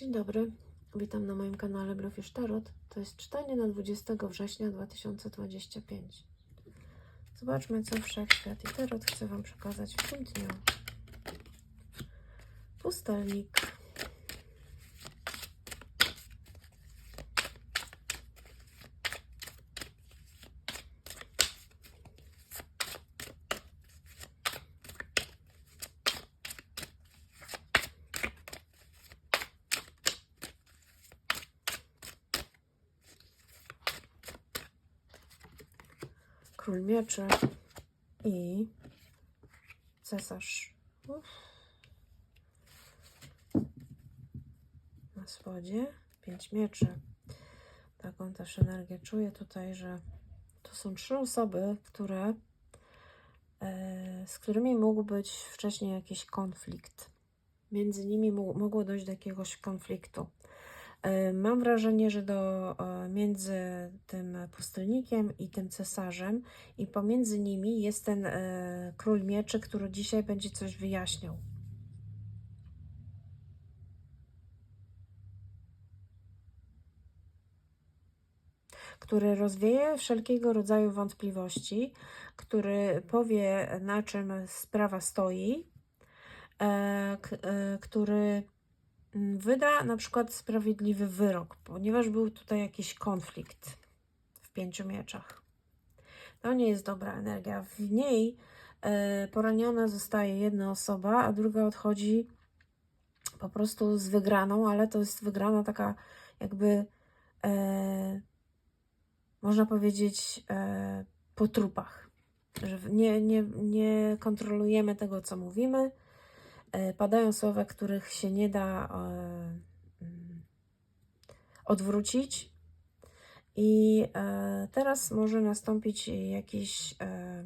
Dzień dobry, witam na moim kanale Bluefish Tarot. To jest czytanie na 20 września 2025. Zobaczmy, co Wszechświat i Tarot chce Wam przekazać w tym dniu. Pustelnik. Król mieczy i cesarz. Uff. Na spodzie pięć mieczy. Taką też energię czuję tutaj, że to są trzy osoby, które e, z którymi mógł być wcześniej jakiś konflikt. Między nimi mogło dojść do jakiegoś konfliktu. E, Mam wrażenie, że do, e, między tym pustelnikiem i tym cesarzem i pomiędzy nimi jest ten e, król mieczy, który dzisiaj będzie coś wyjaśniał. Który rozwieje wszelkiego rodzaju wątpliwości, który powie, na czym sprawa stoi, e, e, który mm, wyda na przykład sprawiedliwy wyrok, ponieważ był tutaj jakiś konflikt w pięciu mieczach. To nie jest dobra energia. W niej e, poraniona zostaje jedna osoba, a druga odchodzi po prostu z wygraną, ale to jest wygrana taka jakby e, można powiedzieć e, po trupach. Że nie, nie, nie kontrolujemy tego, co mówimy. E, padają słowa, których się nie da e, mm, odwrócić. I e, teraz może nastąpić jakiś, e,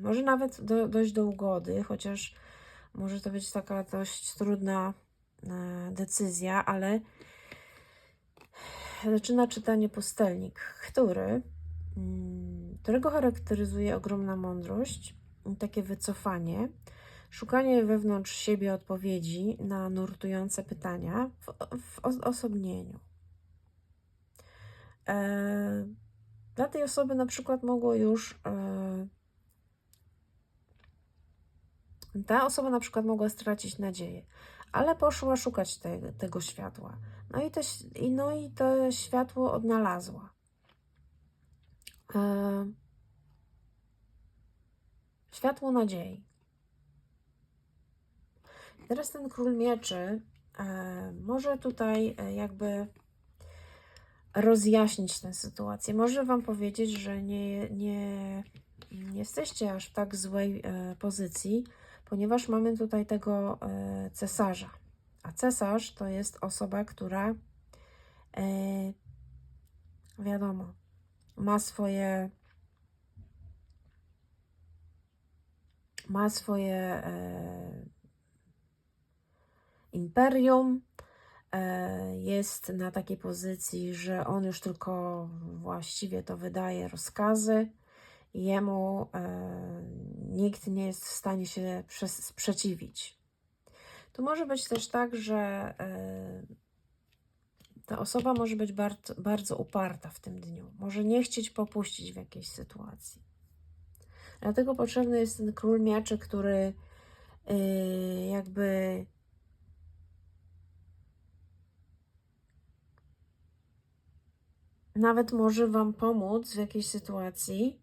może nawet do, dojść do ugody, chociaż może to być taka dość trudna e, decyzja, ale zaczyna czytanie pustelnik, który, mm, którego charakteryzuje ogromna mądrość, takie wycofanie, szukanie wewnątrz siebie odpowiedzi na nurtujące pytania w, w os- osobnieniu. E, dla tej osoby na przykład mogło już. E, ta osoba na przykład mogła stracić nadzieję, ale poszła szukać te, tego światła. No i, te, no i to światło odnalazła. E, światło nadziei. Teraz ten król mieczy e, może tutaj e, jakby rozjaśnić tę sytuację. Może Wam powiedzieć, że nie, nie, nie jesteście aż w tak złej e, pozycji, ponieważ mamy tutaj tego e, cesarza. A cesarz to jest osoba, która e, wiadomo, ma swoje ma swoje e, imperium, jest na takiej pozycji, że on już tylko właściwie to wydaje rozkazy. Jemu e, nikt nie jest w stanie się sprzeciwić. To może być też tak, że e, ta osoba może być bardzo, bardzo uparta w tym dniu. Może nie chcieć popuścić w jakiejś sytuacji. Dlatego potrzebny jest ten król mieczy, który e, jakby nawet może Wam pomóc w jakiejś sytuacji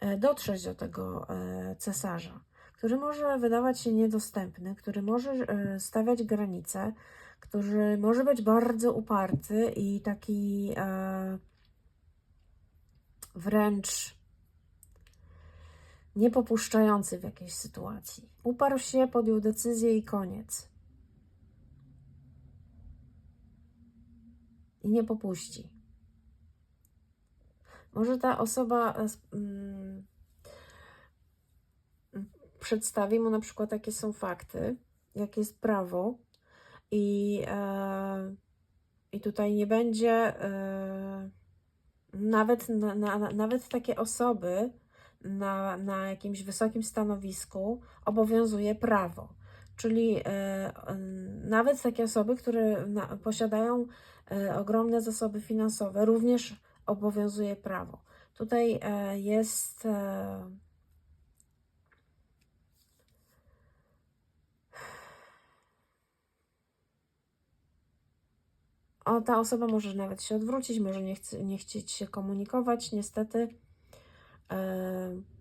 e, dotrzeć do tego e, cesarza, który może wydawać się niedostępny, który może e, stawiać granice, który może być bardzo uparty i taki wręcz niepopuszczający w jakiejś sytuacji. Uparł się, podjął decyzję i koniec. I nie popuści. Może ta osoba e, mm, przedstawi mu na przykład, jakie są fakty, jakie jest prawo, i, e, i tutaj nie będzie e, nawet, na, na, nawet takie osoby na, na jakimś wysokim stanowisku obowiązuje prawo. Czyli nawet takie osoby, które posiadają ogromne zasoby finansowe, również obowiązuje prawo. Tutaj e, jest. E, o, ta osoba może nawet się odwrócić, może nie, chce, nie chcieć się komunikować, niestety. E,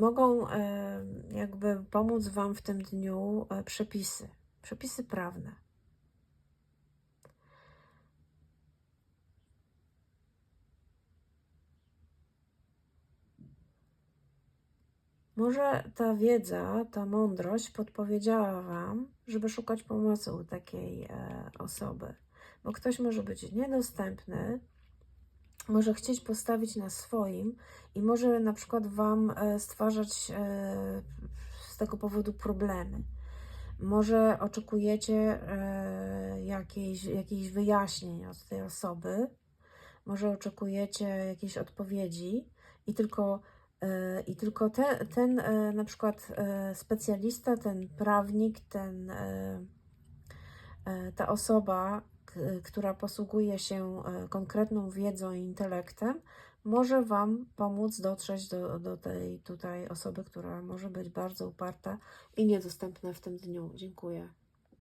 mogą e, jakby pomóc Wam w tym dniu e, przepisy, przepisy prawne. Może ta wiedza, ta mądrość podpowiedziała Wam, żeby szukać pomocy u takiej e, osoby, bo ktoś może być niedostępny, może chcieć postawić na swoim i może na przykład Wam e, stwarzać e, z tego powodu problemy. Może oczekujecie e, jakiejś, jakichś wyjaśnień od tej osoby, może oczekujecie jakiejś odpowiedzi i tylko, i tylko te, ten na przykład specjalista, ten prawnik, ten, ta osoba, która posługuje się e, konkretną wiedzą i intelektem, może Wam pomóc dotrzeć do, do tej tutaj osoby, która może być bardzo uparta i niedostępna w tym dniu. Dziękuję.